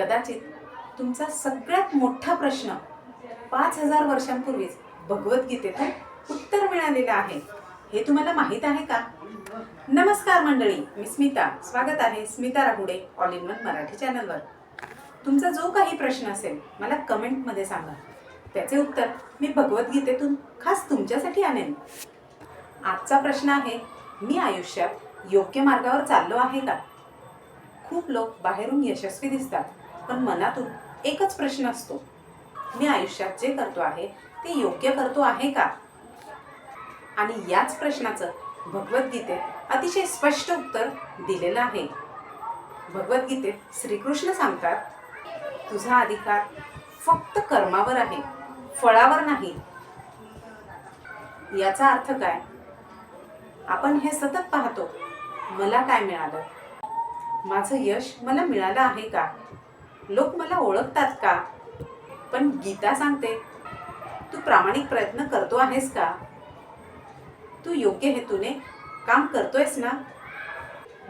कदाचित तुमचा सगळ्यात मोठा प्रश्न पाच हजार वर्षांपूर्वीच भगवद्गीतेतून उत्तर मिळालेलं आहे. हे तुम्हाला माहीत आहे का? नमस्कार मंडळी मी स्मिता. स्वागत आहे Smita Rahude all in one Marathi चॅनलवर. तुमचा जो काही प्रश्न असेल मला कमेंटमध्ये सांगा. त्याचे उत्तर मी भगवद्गीतेतून खास तुमच्यासाठी आणेन. आजचा प्रश्न आहे मी आयुष्यात योग्य मार्गावर चाललो आहे का? खूप लोक बाहेरून यशस्वी दिसतात. पण मनातून एकच प्रश्न असतो. मी आयुष्यात जे करतो आहे ते योग्य करतो आहे का? आणि याच प्रश्नाचं भगवद्गीतेत अतिशय स्पष्ट उत्तर दिलेलं आहे. भगवद्गीतेत श्रीकृष्ण सांगतात तुझा अधिकार फक्त कर्मावर आहे फळावर नाही. याचा अर्थ काय? आपण हे सतत पाहतो. मला काय मिळालं? माझं यश मला मिळालं आहे का? लोक मला ओळखतात का? पण गीता सांगते तू प्रामाणिक प्रयत्न करतो आहेस का? तू योग्य हेतूने काम करतोयस ना?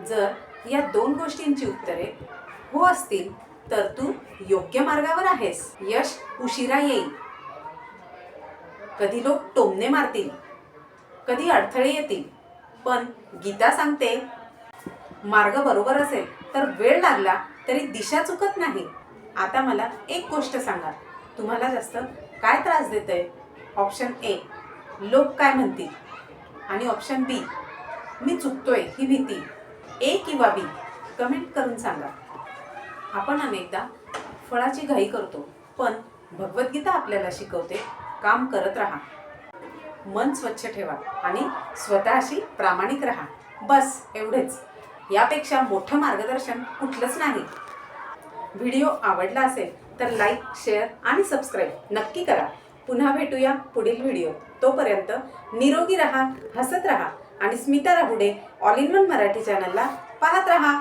जर या दोन गोष्टींची उत्तरे हो असतील तर तू योग्य मार्गावर आहेस. यश उशिरा येईल. कधी लोक टोमणे मारतील कधी अडथळे येतील पण गीता सांगते मार्ग बरोबर असेल तर वेळ लागला तरी दिशा चुकत नाही. आता मला एक गोष्ट सांगा. तुम्हाला जास्त काय त्रास देतंय? ऑप्शन ए लोक काय म्हणतील? आणि ऑप्शन बी मी चुकतोय ही भीती. ए किंवा बी कमेंट करून सांगा. आपण अनेकदा फळाची घाई करतो पण भगवद्गीता आपल्याला शिकवते काम करत राहा. मन स्वच्छ ठेवा आणि स्वतःशी प्रामाणिक राहा. बस एवढेच. यापेक्षा मोठं मार्गदर्शन कुठलंच नाही. व्हिडिओ आवडला असेल तर लाईक शेअर आणि सबस्क्राईब नक्की करा. पुन्हा भेटूया पुढील व्हिडिओ. तोपर्यंत निरोगी रहा हसत रहा आणि Smita Rahude all in one Marathi चॅनलला पाहत रहा.